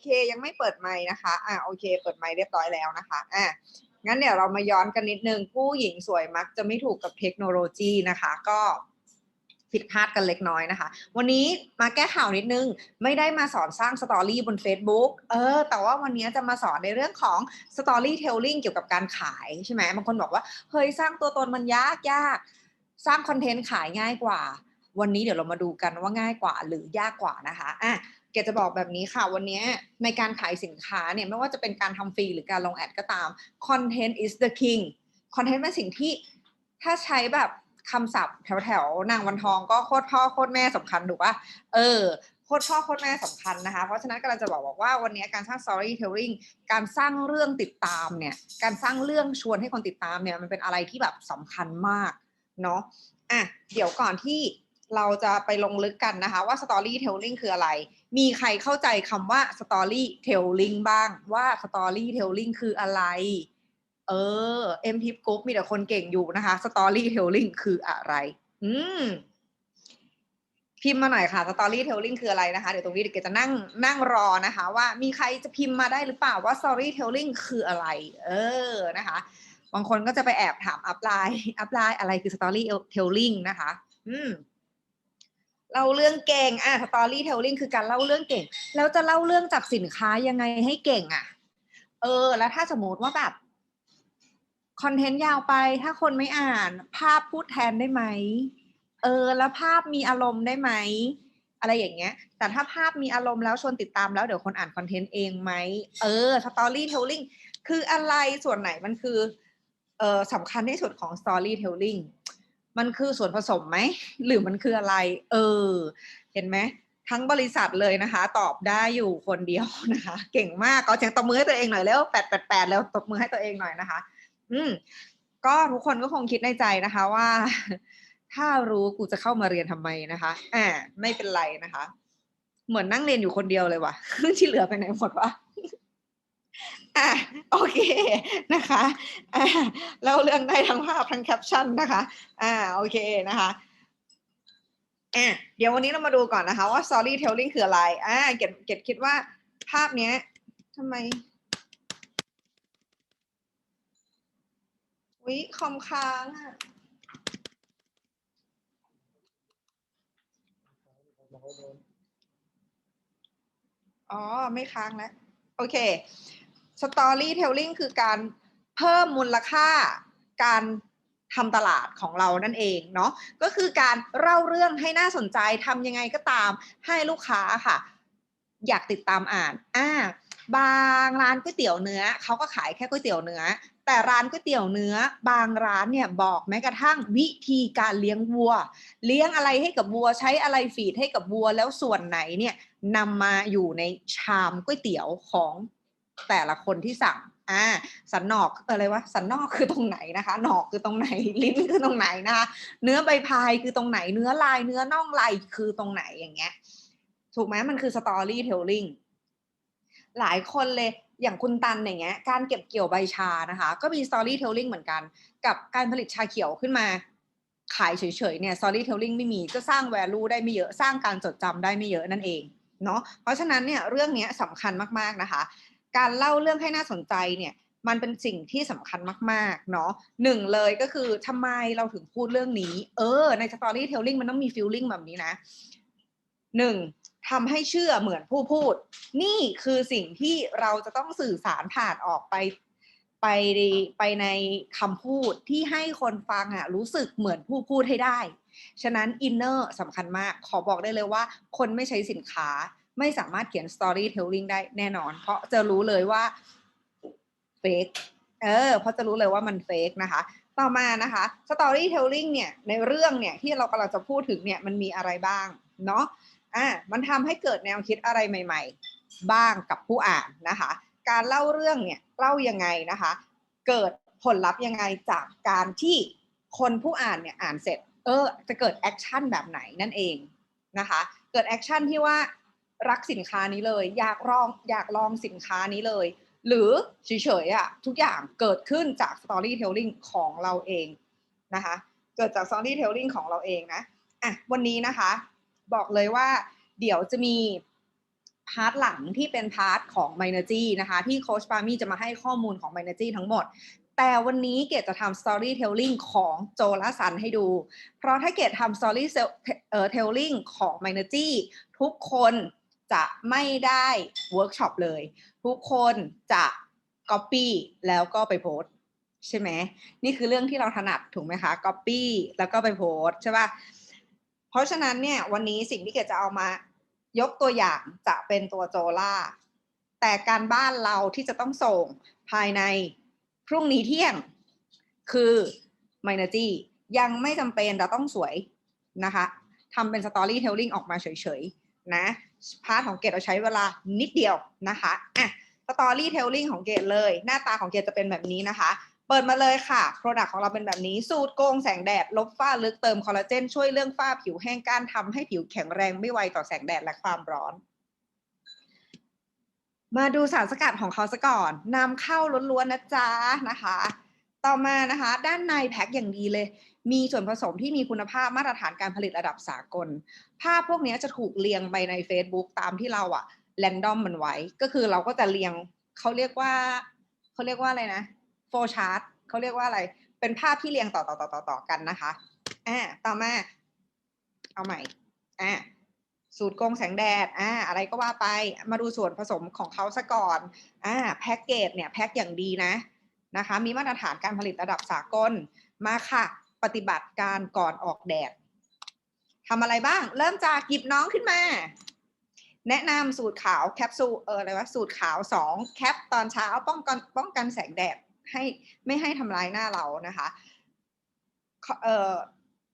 เคยังไม่เปิดไมค์นะคะ อ่าโอเค เปิดไมค์เรียบร้อยแล้วนะคะ อะงั้นเดี๋ยวเรามาย้อนกันนิดนึงผู้หญิงสวยมักจะไม่ถูกกับเทคโนโลยีนะคะ ก็ผิดพลาดกันเล็กน้อยนะคะ วันนี้มาแก้ข่าวนิดนึง ไม่ได้มาสอนสร้างสตอรี่บน Facebook เออ แต่ว่าวันนี้จะมาสอนในเรื่องของสตอรี่เทลลิงเกี่ยวกับการขายใช่ไหมบางคนบอกว่าเฮ้ยสร้างตัวตนมันยากยาก สร้างคอนเทนต์ขายง่ายกว่า วันนี้เดี๋ยวเรามาดูกันว่าง่ายกว่าหรือยากกว่านะคะ อะ เกจะบอกแบบนี้ค่ะวันนี้ในการขายสินค้าเนี่ยไม่ว่าจะเป็นการทำฟรีหรือการลงแอดก็ตาม content is the king content เป็นสิ่งที่ถ้าใช้แบบคำศัพท์แถวแถวๆนางวันทองก็โคตรพ่อโคตรแม่สำคัญถูกปะเออโคตรพ่อโคตรแม่สำคัญนะคะ เพราะฉะนั้นก็เราจะบอกบอกว่าวันนี้การสร้าง storytelling การสร้างเรื่องติดตามเนี่ยการสร้างเรื่องชวนให้คนติดตามเนี่ยมันเป็นอะไรที่แบบสำคัญมากเนาะอะเดี๋ยวก่อนที่ เราจะไปลงลึกกันนะคะว่า storytelling คืออะไร มีใครเข้าใจคำว่า storytelling บ้างว่า storytelling คืออะไร เออ M Tip Group มีแต่คนเก่งอยู่นะคะ storytelling คืออะไร อืมพิมพ์มาหน่อยค่ะ storytelling คืออะไรนะคะ เดี๋ยวตรงนี้เดี๋ยวเกดจะนั่งนั่งรอนะคะ ว่ามีใครจะพิมพ์มาได้หรือเปล่าว่า storytelling คืออะไร เออนะคะ บางคนก็จะไปแอบถามอัพไลน์อัพไลน์อะไรคือ storytelling นะคะ อืม เล่าเรื่องเก่งอะ storytelling คือการเล่าเรื่องเก่ง แล้วจะเล่าเรื่องจากสินค้ายังไงให้เก่งอะ เออ แล้วถ้าสมมติว่าแบบคอนเทนต์ยาวไป ถ้าคนไม่อ่าน ภาพพูดแทนได้ไหม เออ แล้วภาพมีอารมณ์ได้ไหม อะไรอย่างเงี้ย แต่ถ้าภาพมีอารมณ์แล้วชวนติดตามแล้วเดี๋ยวคนอ่านคอนเทนต์เองไหม เออ storytelling คืออะไรส่วนไหนมันคือ เออสำคัญที่สุดของ storytelling มันคือส่วนผสมไหม หรือมันคืออะไร เออ เห็นไหม ทั้งบริษัทเลยนะคะ ตอบได้อยู่คนเดียวนะคะ เก่งมากก็เสียงตบมือให้ตัวเองหน่อยแล้วแปดแปดแปดแล้วตบมือให้ตัวเองหน่อยนะคะ อืมก็ทุกคนก็คงคิดในใจนะคะว่า ถ้ารู้กูจะเข้ามาเรียนทำไมนะคะอ่าไม่เป็นไรนะคะ เหมือนนั่งเรียนอยู่คนเดียวเลยว่ะที่เหลือไปไหนหมดวะ อะโอเคนะคะอ่าเล่าเรื่องได้ทั้งภาพทั้งแคปชั่นนะคะอ่าโอเคนะคะอะเดี๋ยววันนี้เรามาดูก่อนนะคะว่า storytelling คืออะไรอ่าเกดเกดคิดว่าภาพเนี้ยทำไมวิคอมค้างอะอ๋อ ไม่ค้างแล้ว โอเค storytelling คือการเพิ่มมูลค่าการทำตลาดของเรานั่นเองเนาะก็คือการเล่าเรื่องให้น่าสนใจทำยังไงก็ตามให้ลูกค้าค่ะ อยากติดตามอ่านอ่าบางร้านก๋วยเตี๋ยวเนื้อเขาก็ขายแค่ก๋วยเตี๋ยวเนื้อ แต่ร้านก๋วยเตี๋ยวเนื้อ บางร้านเนี่ยบอกแม้กระทั่งวิธีการเลี้ยงวัว เลี้ยงอะไรให้กับวัว ใช้อะไรฟีดให้กับวัว แล้วส่วนไหนเนี่ยนำมาอยู่ในชามก๋วยเตี๋ยวของ แต่ละคนที่สั่งอ่าสันนอกอะไรวะสันนอกคือตรงไหนนะคะ หนอกคือตรงไหนลิ้นคือตรงไหนนะคะเนื้อใบพายคือตรงไหนเนื้อลายเนื้อน่องลายคือตรงไหนอย่างเงี้ยถูกไหมมันคือ storytelling หลายคนเลยอย่างคุณตันอย่างเงี้ยการเก็บเกี่ยวใบชานะคะ ก็มี storytelling เหมือนกัน กับการผลิตชาเขียวขึ้นมา ขายเฉยๆเนี่ย storytelling ไม่มีจะสร้าง value ได้ไม่เยอะสร้างการจดจำได้ไม่เยอะนั่นเองเนาะเพราะฉะนั้นเนี่ยเรื่องนี้สำคัญมากๆนะคะ การเล่าเรื่องให้น่าสนใจเนี่ยมันเป็นสิ่งที่สำคัญมาก ๆ เนาะหนึ่งเลยก็คือทำไมเราถึงพูดเรื่องนี้ เออ ใน storytelling มันต้องมี feeling แบบนี้นะหนึ่งทำให้เชื่อเหมือนผู้พูด นี่คือสิ่งที่เราจะต้องสื่อสารผ่านออกไปไปไปในคำพูดที่ให้คนฟังอะรู้สึกเหมือนผู้พูดให้ได้ ฉะนั้นอินเนอร์สำคัญมาก ขอบอกได้เลยว่า คนไม่ใช้สินค้า ไม่สามารถเขียน storytelling ได้แน่นอน เพราะจะรู้เลยว่า fake เออเพราะจะรู้เลยว่ามัน fake นะคะ ต่อมานะคะ storytelling เนี่ยในเรื่องเนี่ยที่เรากำลังจะพูดถึงเนี่ยมันมีอะไรบ้างเนาะอ่ามันทำให้เกิดแนวคิดอะไรใหม่ ๆ บ้างกับผู้อ่านนะคะ การเล่าเรื่องเนี่ยเล่ายังไงนะคะ เกิดผลลัพธ์ยังไงจากการที่คนผู้อ่านเนี่ยอ่านเสร็จ เออ จะเกิดแอคชั่นแบบไหนนั่นเองนะคะ เกิดแอคชั่นที่ว่า รักสินค้านี้เลย อยากลองอยากลองสินค้านี้เลย หรือเฉยๆอะทุกอย่างเกิดขึ้นจาก storytelling ของเราเองนะคะ เกิดจาก storytelling ของเราเองนะอะวันนี้นะคะ บอกเลยว่าเดี๋ยวจะมีพาร์ทหลังที่เป็นพาร์ทของ m i n e r g y นะคะ ที่โคชปามี่จะมาให้ข้อมูลของ m i n e r g y ทั้งหมด แต่วันนี้เกดจะทำ storytelling ของโจลสันให้ดู เพราะถ้าเกดทำ story telling ของ m i n e r g y ทุกคน จะไม่ได้เวิร์กช็อปเลย ทุกคนจะ copy แล้วก็ไปโพสใช่ไหมนี่คือเรื่องที่เราถนัดถูกไหมคะ copy แล้วก็ไปโพสใช่ป่ะเพราะฉะนั้นเนี่ยวันนี้สิ่งที่เกดจะเอามายกตัวอย่างจะเป็นตัวโจล่า แต่การบ้านเราที่จะต้องส่งภายในพรุ่งนี้เที่ยงคือ m i n e r g y ยังไม่จำเป็นเราต้องสวยนะคะทำเป็น storytelling ออกมาเฉยๆนะ พาร์ทของเกดเราใช้เวลานิดเดียวนะคะอะ storytelling ของเกดเลย หน้าตาของเกดจะเป็นแบบนี้นะคะ เปิดมาเลยค่ะ Product ของเราเป็นแบบนี้ สูตรโกงแสงแดด ลบฝ้าลึกเติมคอลลาเจน ช่วยเรื่องฝ้าผิวแห้งก้านทำให้ผิวแข็งแรงไม่ไวต่อแสงแดดและความร้อนมาดูสารสกัดของเขาซะก่อนนำเข้าล้วนๆนะจ๊ะนะคะ ต่อมานะคะ ด้านในแพ็คอย่างดีเลย มีส่วนผสมที่มีคุณภาพมาตรฐานการผลิตระดับสากล ภาพพวกนี้จะถูกเรียงไปใน Facebook ตามที่เราอะแรนดอมมันไว้ ก็คือเราก็จะเรียงเขาเรียกว่าเขาเรียกว่าอะไรนะโฟชาร์ตเขาเรียกว่าอะไร เป็นภาพที่เรียงต่อต่อต่อต่อต่อกันนะคะอ่าต่อมา เอาใหม่อ่าสูตรกงแสงแดดอ่าอะไรก็ว่าไป มาดูส่วนผสมของเขาซะก่อนอ่าแพ็กเกจเนี่ยแพ็คอย่างดีนะนะคะ มีมาตรฐานการผลิตระดับสากลมาค่ะ ปฏิบัติการก่อนออกแดด ทำอะไรบ้าง เริ่มจากหยิบน้องขึ้นมา แนะนำสูตรขาวแคปซูลเอออะไรวะสูตรขาวสองแคปตอนเช้าป้องกันป้องกันแสงแดดให้ไม่ให้ทำลายหน้าเรานะคะเอ่อ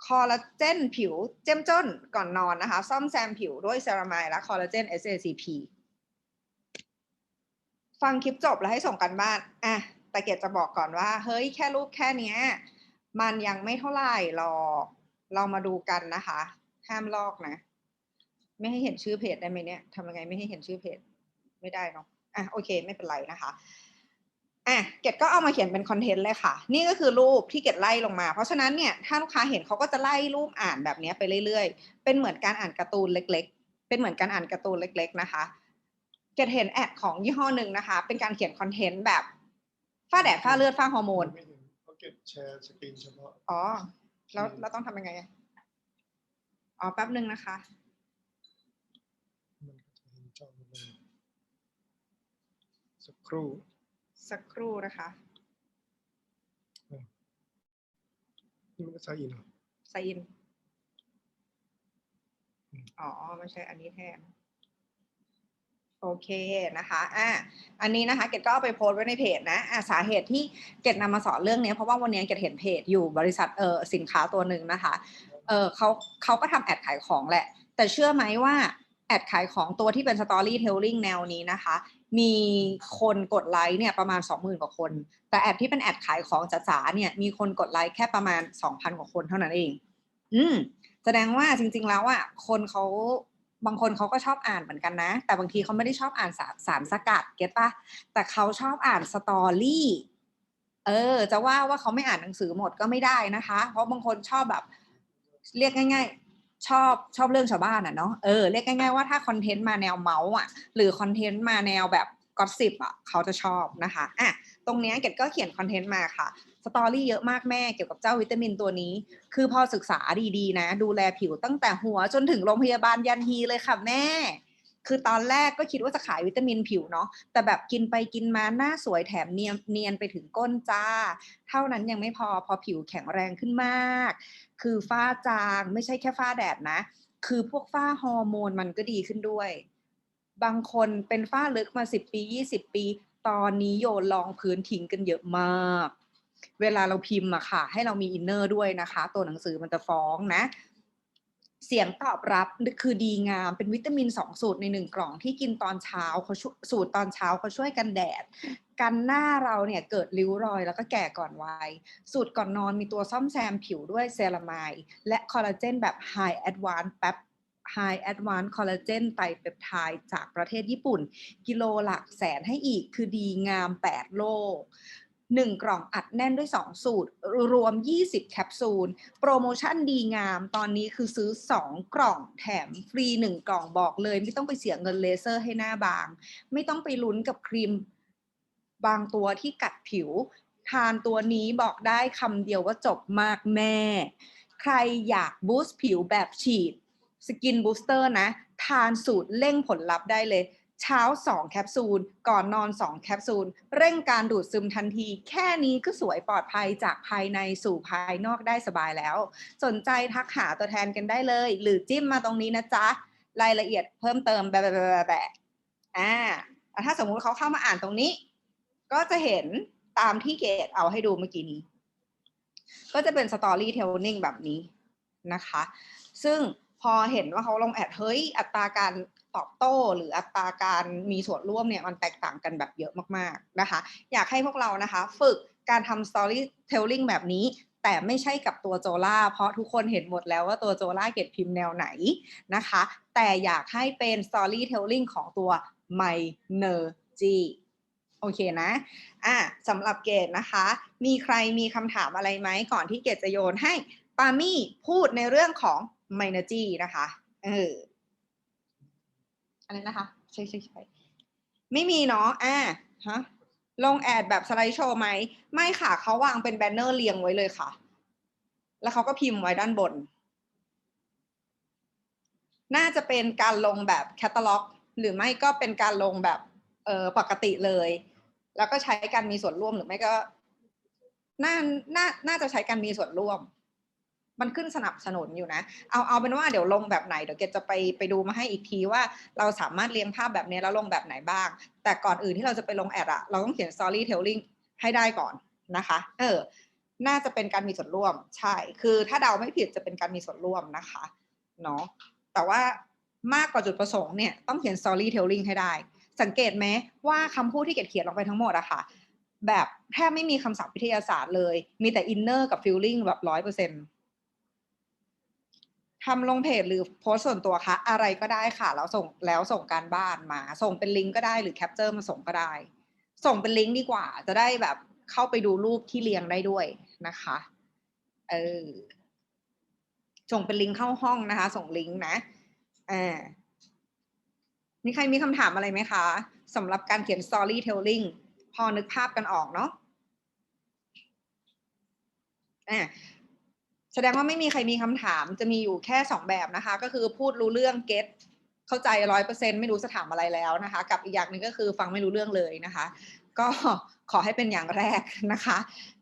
คอลลาเจนผิวเจ้มจ้นก่อนนอนนะคะ ซ่อมแซมผิวด้วยเซรามายและคอลลาเจน SACP ฟังคลิปจบแล้วให้ส่งกันบ้านอะแต่เกดจะบอกก่อนว่า เฮ้ยแค่รูปแค่นี้มันยังไม่เท่าไหร่หรอก เรามาดูกันนะคะ ห้ามลอกนะ ไม่ให้เห็นชื่อเพจได้ไหมเนี่ยทำยังไงไม่ให้เห็นชื่อเพจ ไม่ได้เนาะอะโอเค ไม่เป็นไรนะคะอะเกดก็เอามาเขียนเป็นคอนเทนต์เลยค่ะ นี่ก็คือรูปที่เกดไล่ลงมา เพราะฉะนั้นเนี่ยถ้าลูกค้าเห็นเขาก็จะไล่รูปอ่านแบบนี้ไปเรื่อยๆ เป็นเหมือนการอ่านการ์ตูนเล็ก ๆ เป็นเหมือนการอ่านการ์ตูนเล็ก ๆ นะคะ เกดเห็นแอดของยี่ห้อหนึ่งนะคะ เป็นการเขียนคอนเทนต์แบบฝ้าแดดฝ้าเลือดฝ้าฮอร์โมนไม่เห็นเขาเก็บแชร์สกรีนเฉพาะอ๋อ แล้วเราต้องทำยังไงอะอ๋อแป๊บหนึ่งนะคะมันก็จะเห็นจอหมดเลยสักครู่ สักครู่นะคะนี่มันก็ใช้อินเหรอไซอินอืมอ๋อไม่ใช่อันนี้แทน โอเคนะคะอะอันนี้นะคะเกดก็เอาไปโพสต์ไว้ในเพจนะอะสาเหตุที่เกดนำมาสอนเรื่องนี้เพราะว่าวันนี้เกดเห็นเพจอยู่บริษัทเออสินค้าตัวหนึ่งนะคะเออเขาเขาก็ทำแอดขายของแหละ แต่เชื่อไหมว่าแอดขายของตัวที่เป็น storytelling แนวนี้นะคะ มีคนกดไลค์เนี่ยประมาณ 20,000 กว่าคน แต่แอดที่เป็นแอดขายของจ๋าๆเนี่ยมีคนกดไลค์แค่ประมาณ 2,000 กว่าคนเท่านั้นเอง อืมแสดงว่าจริง ๆ แล้วอะคนเขา บางคนเขาก็ชอบอ่านเหมือนกันนะ แต่บางทีเขาไม่ได้ชอบอ่านสารสารสกัดเก็ตปะแต่เขาชอบอ่านสตอรี่เออ จะว่าว่าเขาไม่อ่านหนังสือหมดก็ไม่ได้นะคะ เพราะบางคนชอบแบบ เรียกง่าย ๆ ชอบชอบเรื่องชาวบ้านอะเนาะเออเรียกง่ายๆว่าถ้าคอนเทนต์มาแนวเมาส์อะ หรือคอนเทนต์มาแนวแบบก็สิบอะเขาจะชอบนะคะอะตรงเนี้ยเกดก็เขียนคอนเทนต์มาค่ะ ตอรี่เยอะมากแม่เกี่ยวกับเจ้าวิตามินตัวนี้ คือพอศึกษาดีๆ นะ ดูแลผิวตั้งแต่หัวจนถึงโรงพยาบาลยันฮีเลยค่ะแม่ คือตอนแรกก็คิดว่าจะขายวิตามินผิวเนาะแต่แบบกินไปกินมาหน้าสวยแถมเนียนเนียนไปถึงก้นจ้า เท่านั้นยังไม่พอพอผิวแข็งแรงขึ้นมาก คือฝ้าจางไม่ใช่แค่ฝ้าแดดนะ คือพวกฝ้าฮอร์โมนมันก็ดีขึ้นด้วย บางคนเป็นฝ้าลึกมา 10 ปี 20 ปีตอนนี้โยนรองพื้นทิ้งกันเยอะมาก เวลาเราพิมพ์อะค่ะ ให้เรามีอินเนอร์ด้วยนะคะ ตัวหนังสือมันจะฟ้องนะ เสียงตอบรับคือดีงามเป็นวิตามินสองสูตรในหนึ่งกล่องที่กินตอนเช้าเขาช่วยสูตรตอนเช้าเขาช่วยกันแดดกันหน้าเราเนี่ยเกิดริ้วรอยแล้วก็แก่ก่อนวัย สูตรก่อนนอนมีตัวซ่อมแซมผิวด้วยเซรามายและคอลลาเจนแบบ High Advanced แป๊บ High Advanced Collagen ไตรเปปไทด์จากประเทศญี่ปุ่น กิโลหลักแสนให้อีกคือดีงาม 8 โลก 1 กล่องอัดแน่นด้วย 2 สูตร รวม 20 แคปซูล โปรโมชั่นดีงาม ตอนนี้คือซื้อ 2 กล่องแถมฟรี 1 กล่องบอกเลย ไม่ต้องไปเสียเงินเลเซอร์ให้หน้าบาง ไม่ต้องไปลุ้นกับครีมบางตัวที่กัดผิว ทานตัวนี้บอกได้คำเดียวว่าจบมากแม่ ใครอยากบูสต์ผิวแบบฉีดสกินบูสเตอร์นะ ทานสูตรเร่งผลลัพธ์ได้เลย เช้า 2 แคปซูล ก่อนนอน 2 แคปซูล เร่งการดูดซึมทันที แค่นี้ก็สวยปลอดภัยจากภายในสู่ภายนอกได้สบายแล้ว สนใจทักหาตัวแทนกันได้เลย หรือจิ้มมาตรงนี้นะจ๊ะ รายละเอียดเพิ่มเติมแบบแบบแบบแบบอ่าถ้าสมมุติเขาเข้ามาอ่านตรงนี้ ก็จะเห็นตามที่เกดเอาให้ดูเมื่อกี้นี้ ก็จะเป็นสตอรี่เทลนิ่งแบบนี้นะคะ ซึ่งพอเห็นว่าเขาลงแอดเฮ้ยอัตราการ ตอบโต้ หรืออัตราการมีส่วนร่วมเนี่ยมันแตกต่างกันแบบเยอะมากๆนะคะ อยากให้พวกเรานะคะ ฝึกการทำ storytelling แบบนี้แต่ไม่ใช่กับตัวโจล่า เพราะทุกคนเห็นหมดแล้วว่าตัวโจล่าเกตพิมพ์แนวไหนนะคะ แต่อยากให้เป็น storytelling ของตัว My n e r g y โอเคนะ อะสำหรับเกดนะคะ มีใครมีคำถามอะไรไหม ก่อนที่เกดจะโยนให้ ปามี่พูดในเรื่องของ m i n e r g y นะคะ เออ อะไรนะคะใช่ใช่ใช่ไม่มีเนาะอะฮะลงแอดแบบสไลด์โชว์ไหม ไม่ค่ะเขาวางเป็นแบนเนอร์เรียงไว้เลยค่ะ แล้วเขาก็พิมพ์ไว้ด้านบน น่าจะเป็นการลงแบบแคตตาล็อก หรือไม่ก็เป็นการลงแบบเออปกติเลย แล้วก็ใช้การมีส่วนร่วมหรือไม่ก็น่าน่าน่าจะใช้การมีส่วนร่วม มันขึ้นสนับสนุนอยู่นะ เอาเอาเป็นว่าเดี๋ยวลงแบบไหนเดี๋ยวเกดจะไปไปดูมาให้อีกทีว่าเราสามารถเรียงภาพแบบนี้แล้วลงแบบไหนบ้าง แต่ก่อนอื่นที่เราจะไปลงแอดอะเราต้องเขียน storytelling ให้ได้ก่อนนะคะ เออ น่าจะเป็นการมีส่วนร่วม ใช่ คือถ้าเดาไม่ผิดจะเป็นการมีส่วนร่วมนะคะ เนาะ แต่ว่ามากกว่าจุดประสงค์เนี่ยต้องเขียน storytelling ให้ได้ สังเกตไหมว่าคำพูดที่เกดเขียนลงไปทั้งหมดอะค่ะ แบบแทบไม่มีคำศัพท์วิทยาศาสตร์เลย มีแต่ inner กับ feeling แบบร้อยเปอร์เซ็นต์ ทำลงเพจหรือโพสต์ส่วนตัวคะอะไรก็ได้ค่ะแล้วส่งแล้วส่งการบ้านมา ส่งเป็นลิงก์ก็ได้หรือแคปเจอร์มาส่งก็ได้ ส่งเป็นลิงก์ดีกว่า จะได้แบบเข้าไปดูรูปที่เรียงได้ด้วยนะคะเออส่งเป็นลิงก์เข้าห้องนะคะ ส่งลิงก์นะอ่ามีใครมีคำถามอะไรไหมคะสำหรับการเขียน storytelling พอนึกภาพกันออกเนาะอ่า แสดงว่าไม่มีใครมีคำถามจะมีอยู่แค่สองแบบนะคะ ก็คือพูดรู้เรื่อง get เข้าใจร้อยเปอร์เซ็นไม่รู้จะถามอะไรแล้วนะคะ กับอีกอย่างหนึ่งก็คือฟังไม่รู้เรื่องเลยนะคะ ก็ขอให้เป็นอย่างแรกนะคะ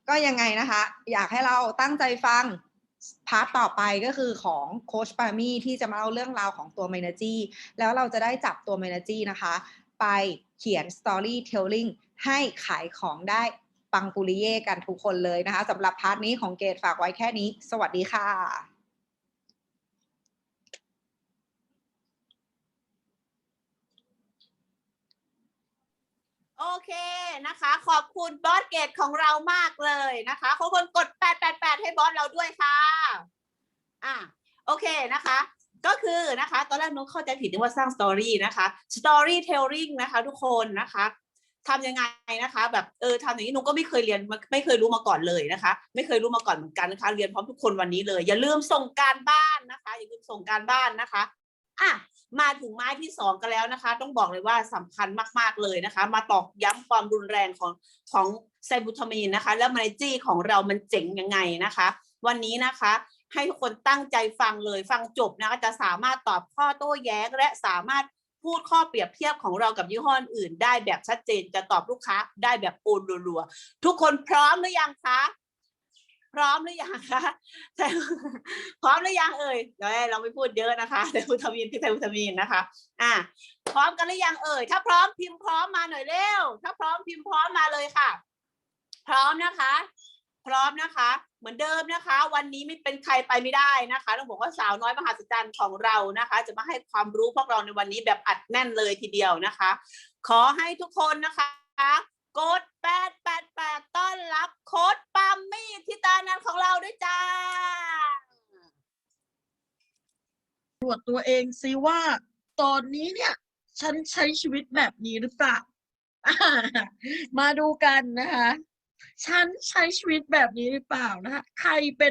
ก็ยังไงนะคะ อยากให้เราตั้งใจฟังพาร์ทต่อไปก็คือของโคชปามี่ที่จะมาเล่าเรื่องราวของตัว m e n e r g y แล้วเราจะได้จับตัว m e n e r g y นะคะ ไปเขียน storytelling ให้ขายของได้ ปังปุริเย่กันทุกคนเลยนะคะสำหรับพาร์ทนี้ของเกดฝากไว้แค่นี้ สวัสดีค่ะโอเคนะคะ ขอบคุณบอสเกตของเรามากเลยนะคะขอบคุณกด 888 ให้บอสเราด้วยค่ะอะโอเคนะคะ ก็คือนะคะ ตอนแรกนุ๊กเข้าใจผิดนึกว่าสร้างสตอรี่นะคะ storytelling นะคะ ทุกคนนะคะ ทำยังไงนะคะ แบบเออทำอย่างนี้นุกก็ไม่เคยเรียนไม่เคยรู้มาก่อนเลยนะคะ ไม่เคยรู้มาก่อนเหมือนกันนะคะ เรียนพร้อมทุกคนวันนี้เลย อย่าลืมส่งการบ้านนะคะ อย่าลืมส่งการบ้านนะคะอะมาถึงไม้ที่สองกันแล้วนะคะ ต้องบอกเลยว่าสำคัญมาก ๆ เลยนะคะ มาตอกย้ำความรุนแรงของของไซบูทามีนนะคะ แล้วมาในจี้ของเรามันเจ๋งยังไงนะคะ วันนี้นะคะให้ทุกคนตั้งใจฟังเลยฟังจบนะคะจะสามารถตอบข้อโต้แย้งและสามารถ พูดข้อเปรียบเทียบของเรากับยี่ห้ออื่น ได้แบบชัดเจนจะตอบลูกค้าได้แบบโอนรัวๆทุกคนพร้อมหรือยังคะพร้อมหรือยังคะพร้อมหรือยังเอ่ยเดี๋ยวเราไม่พูดเยอะนะคะแต่วิตามินที่ไทวิตามินนะคะ อะพร้อมกันหรือยังเอ่ยถ้าพร้อมพิมพ์พร้อมมาหน่อยเร็วถ้าพร้อมพิมพ์พร้อมมาเลยค่ะ พร้อมนะคะ พร้อมนะคะ เหมือนเดิมนะคะ วันนี้ไม่เป็นใครไปไม่ได้นะคะต้องบอกว่าสาวน้อยมหาศจรรย์ของเรานะคะ จะมาให้ความรู้พวกเราในวันนี้แบบอัดแน่นเลยทีเดียวนะคะ ขอให้ทุกคนนะคะกด888ต้อนรับโค้ดปามมี่ที่ตานันของเราด้วยจ้าตรวจตัวเองซิว่าตอนนี้เนี่ย ฉันใช้ชีวิตแบบนี้หรือเปล่า มาดูกันนะคะ ฉันใช้ชีวิตแบบนี้หรือเปล่านะคะ ใครเป็น